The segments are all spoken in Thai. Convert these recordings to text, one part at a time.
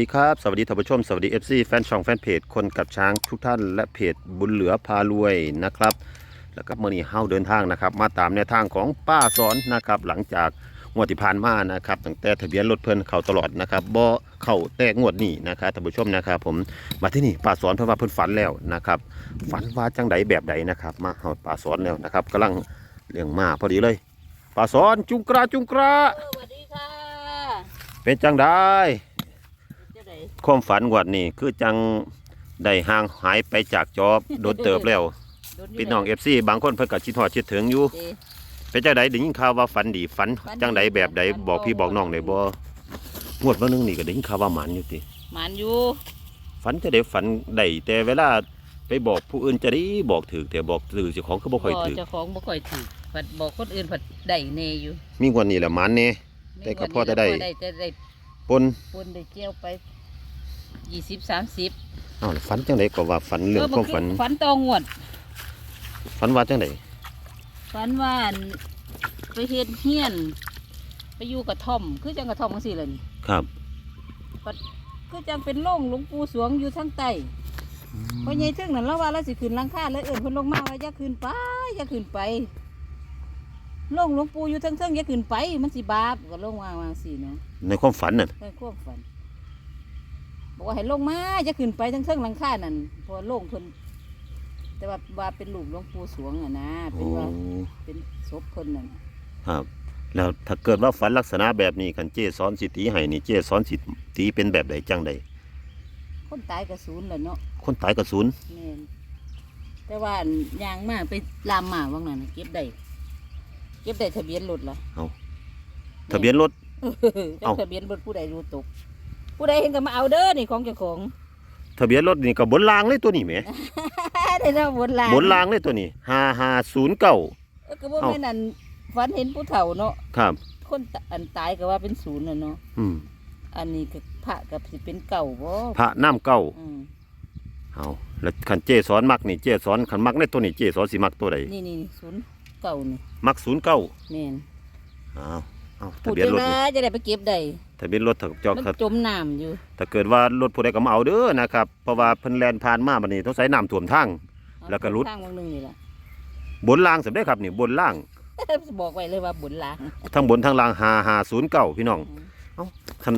ดีครับ สวัสดีท่านผู้ชม สวัสดี FC แฟนช่องแฟนเพจคนกับช้างทุกท่านและเพจบุญเหลือพารวยนะครับ แล้วก็เมื่อนี้เฮาเดินทางนะครับ มาตามแนวทางของป้าสอนนะครับ หลังจากงวดที่ผ่านมานะครับตั้งแต่ทะเบียนรถเพิ่นเข้าตลอดนะครับบ่เข้าแต่งวดนี้นะครับท่านผู้ชมนะครับ ผมมาที่นี่ป้าสอนเพิ่นว่าเพิ่นฝันแล้วนะครับ ฝันว่าจังใดแบบใดนะครับ มาเฮาป้าสอนแล้วนะครับกำลังเลี้ยงมาพอดีเลยป้าสอนจุงกระจุงกระสวัสดีค่ะ เป็นจังไดเจ้าใด ความฝันงวดนี้คือจังได้ห่างหายไปจากจอบโดนเติบแล้วโดยู่พี่น้องเอฟซีบางคนเพิ่นก็คิดฮอดคิดถึงอยู่เด้เป็นจังไดได้ยินข่าวว่าฝันดีฝันฝันดีจังไดแบบใดฝันบอกพี่บ่บอกน้องได้บ่งวดวันหนึงนี่ก็ได้ยินข่าวว่าหมันอยู่ติหมันอยู่ฝันจะได้ฝันได้แต่เวลาไปบอกผู้อื่นจะได้บอกถูกแต่บอกถือเจ้าของก็บ่ค่อยบ่ถูกเจ้าของบ่ค่อยถือผัดบอกคนอื่นผัดได้แน่อยู่ มีงวดนี้แหละหมันแน่แต่ก็พอจะได้พอได้แต่ได้ปนปนได้เจียวไป 20 30อ้าวแล้วฝันจังไดก็ว่าฝันเรื่องความฝันฝันตองวดฝันว่าจังไดฝันว่าอั่นไปเฮ็ดเฮียน ไปอยู่กระท่อม คือจังกระท่อมจังซี่ล่ะนี่ครับคือจังเป็นโล่งหลวงปู่สวงอยู่ทางใต้เพราะใหญ่ถึงนั่นแล้วว่าเราสิขึ้นหลังคาเลยเอิ้นเพิ่นลงมาว่าอย่าขึ้นไปอย่าขึ้นไปโล่งหลวงปู่อยู่เทิงๆอย่าขึ้นไป มันสิบาปก็ลงมาว่าสินะในความฝันน่ะ ในความฝัน บอกว่าให้ลงมาอย่าขึ้นไปเทิงๆหลังคานั่นเพราะว่าโล่งเพิ่นแต่ว่าว่าเป็นรูปหลวงปู่สวงอะนะเป็นโอ้ว่าเป็นศพเพิ่นนั่นครับ แล้วถ้าเกิดว่าฝันลักษณะแบบนี้คันเจสอนสิตีให้นี่เจสอนสิตีเป็นแบบใดจังใดคนตายกระสูนแหละเนาะคนตายกระสุนแม่นแต่ว่าอันยางมาไปลามมาว่างนั้นน่ะเก็บได้เก็บได้ทะเบียนรถล่ะทะเบียนรถเจ้าเอ้าทะเบียนรถผู้ใดรู้ตก ผู้ใดเห็นก็มาเอาเด้อนี่ของเจ้าของ ทะเบียนรถนี่ก็บนรางเลยตัวนี้แหมได้เนาะบนลางบนรางเลยตัวนี้ห้าห้าศูนย์เก้าเอ้อก็บ่เอ้าแม่นอันฝันเห็นผู้เฒ่าเนาะครับ คนตอันตายก็ว่าเป็นศูนย์น่ะเนาะอืมอันนี้ก็พระก็สิเป็นเก่าบ่พระน้ำเก้าอืมเอาแล้วคันเจสอนมักนี่เจสอนคันมักในตัวนี้เจสอนสิมักตัวใดนี่นี่ศูนย์เก่านี่มักศูนย์เก้าแม่นเอา เอาทะพูดเบียนจังรถไดนี่จะได้ไปเก็บได้ทะเบียนรถถ้าจอกมันครับจมน้ำอยู่ถ้าเกิดว่ารถผู้ใดก็มาเอาเด้อนะครับเพราะว่าเพิ่นแล่นผ่านมาบัดนี้ต้องใช้น้ำท่วมทาง แล้วก็รุดทางวงหนึงนี่ล่ะบนรางสำได้ครับนี่บนล่างบอกไว้เลยว่าบุญลางทั้งบนทั้งล่างหาหาศูนย์เก้าพี่น้องคัน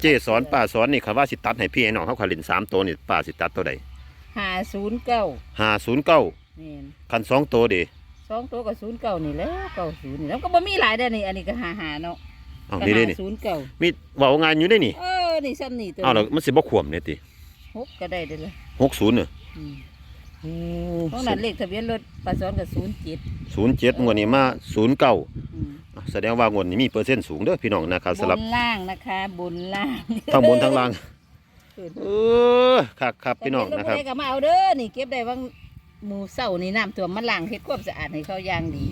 เจสอนป้าสอนนี่ค่ะว่าสิตัดให้พี่ให้น้องเขาขาลินสามตัวนี่ป้าสิตัดตัวใด509หาศูนย์เก้าแม่นคันสองตัวเดี สองตัวกับศูนย์เก่านี่แหล้วเก่าศูนย์นี่แล้วก็บ่มีหลายได้อนี่อันนี้ก็หาหาเนาะเอานี่เด้นี่ศูนย์เก่ามีเว้างานอยู่ได้นี่เออนี่ซ้ำนี่ตัวเอาแล้วมันสิบ่ขวมเนี่ยติหกก็ได้เด้อละหกศูนย์เนี่ยอืมเพราะนั้นเลขทะเบียนรถปลาซ้อนกับศูนย์เจ็ดศูนย์เจ็ดงวดนี้มาศูนย์เก้าอืมแสดงว่างวดนี้มีเปอร์เซ็นต์สูงเด้อพี่น้องนะครับบสำหรับนล่างนะคะบนล่างทั้งบนทั้งล่างเออเออครับครับพี่น้องนะครับทะเบียรถผู้ใดก็มาเอาเด้อนี่เก็บได้บาง หมู่เศร้านี่น้ำท่วมมาล้างเฮ็ดความสะอาดให้เขาอย่างดี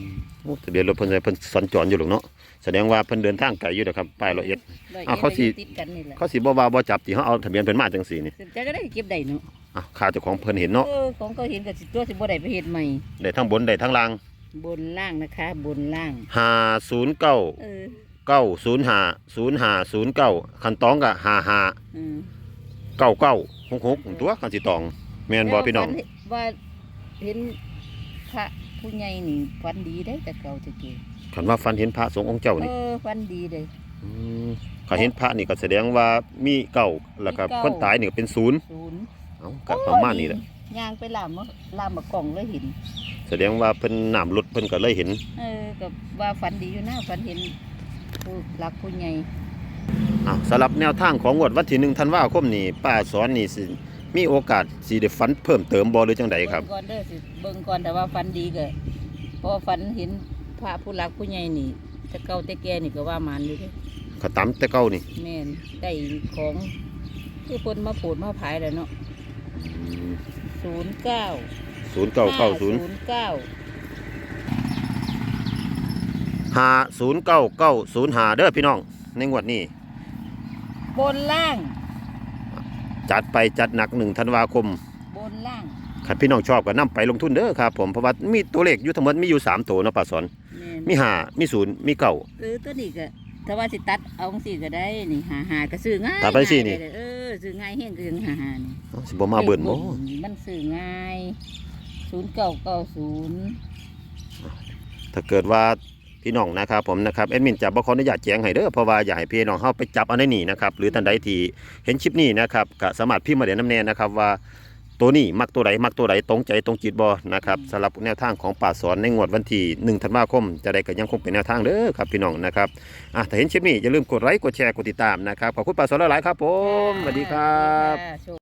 โอ้ทะเบียนรถเพิ่นเพิ่นสัญจรอยู่หรอกเนาะแสดงว่าเพิ่นเดินทางไกลอยู่นะครับป้ายละเอียด ร้อยอ้าวเขาสิ อ็ดติดกันนี่แหละเขาสิบ่ว่าบ่จับที่เขาเอาทะเบียนเพิ่นมาจังซี่นี่จะก็ได้เก็บได้เนาะอะข่าวเจ้าของเพิ่นเห็นเนาะเออของเขาเห็นกับสิตัวสิบ่ได้ไปเฮ็ดใหม่ได้ทั้งบนได้ทั้งล่างบนล่างนะคะ บนล่างห้าศูนย์เก้าเออเก้าศูนย์ห้าศูนย์ห้าศูนย์เก้าคันตองก็ห้าห้าอืม เก้าเก้าหกหกตัวคันสิตอง แม่นบ่พี่น้องแล้วฝัว่า เห็นพระผู้ใหญ่นี่ฟันดีได้แต่เก่าจะเก่งคันว่าฟันเห็นพระสงฆ์องค์เจ้าเอนี่อฟันดีเลยมเขาเห็นพระนี่ก็แสดงว่ามีเก้าแล้วก็มีเก้าคนตายนี่ก็เป็นศูนย์ศูนย์เอ้าก็ประมาณนี้แหละย่างไปลามมาลามมากล่องเลยเห็น แสดงว่าเพิ่นน้ำลดเพิ่นก็เลยเห็น เออกับว่าฟันดีอยู่นะฟันเห็นผู้รักผู้ใหญ่อะสำหรับแนวทางของงวดวันที่หนึ่งธันวาคมนี่ป้าสอนนี่สิ มีโอกาสสิได้ฝันเพิ่มเติมบ่หรือจังใดครับเบิ่งก่อนเด้อสิเบิ่งก่อนแต่ว่าฟันดีก็เพราะว่าฟันเห็นพระผู้รักผู้ใหญ่นี่แต่เก่าแต่แก่นี่ก็ว่ามันอยู่เด้ขตำแต่เก้านี่แม่นได้ของคือคนมาผูดมาผายแล้วเนาะศูนย์เก้าศูนย์เก้าเก้าศูนย์ศูนย์เก้าห้าศูนย์เก้าเก้าศูนย์ห้าเด้อพี่น้อง ในงวดนี้บนล่าง จัดไปจัดหนักหนึ่งธันวาคมบนล่างขันพี่น้องชอบก็นํไปลงทุนเด้อครับผมเพราะว่ามีตัวเลขอยู่ทั้งหมดมีอยู่สามตัวเนาะป้าสอนแม่นมีห้ามีศูนย์มีเก้าเออตัวนี้ก็ถ้าว่าสิตัดเอาสิก็ได้นี่หาหาก็ซื้อง่ายตัดไปสินี่ง่ายเลยเอออซื้อง่ายเฮงคือหาหานี่เอ้าสิบ่มาเบิ่นบ่มันซื้อง่ายศูนย์เก้าเก้าศูนย์ถ้าเกิดว่า พี่น้องนะครับผมนะครับแอดมินจะบ่ขออนุญาตแจ้งให้เด้อเพราะว่าอยากให้พี่น้องเฮาไปจับเอาในนี่นะครับหรือท่านใดที่เห็นคลิปนี้นะครับก็สามารถพิมพ์มาเดี๋ยวน้ำแน่นะครับว่าตัวนี้มักตัวใดมักตัวใดตรงใจตรงจิตบ่นะครับสำหรับแนวทางของป่าสอนในงวดวันที่1ธันวาคม จะได้ก็ยังคงเป็นแนวทางเด้อครับพี่น้องนะครับอะถ้าเห็นคลิปนี้อย่าลืมกดไลค์กดแชร์กดติดตามนะครับขอบคุณป่าสอนหลายๆครับผมสวัสดีครับ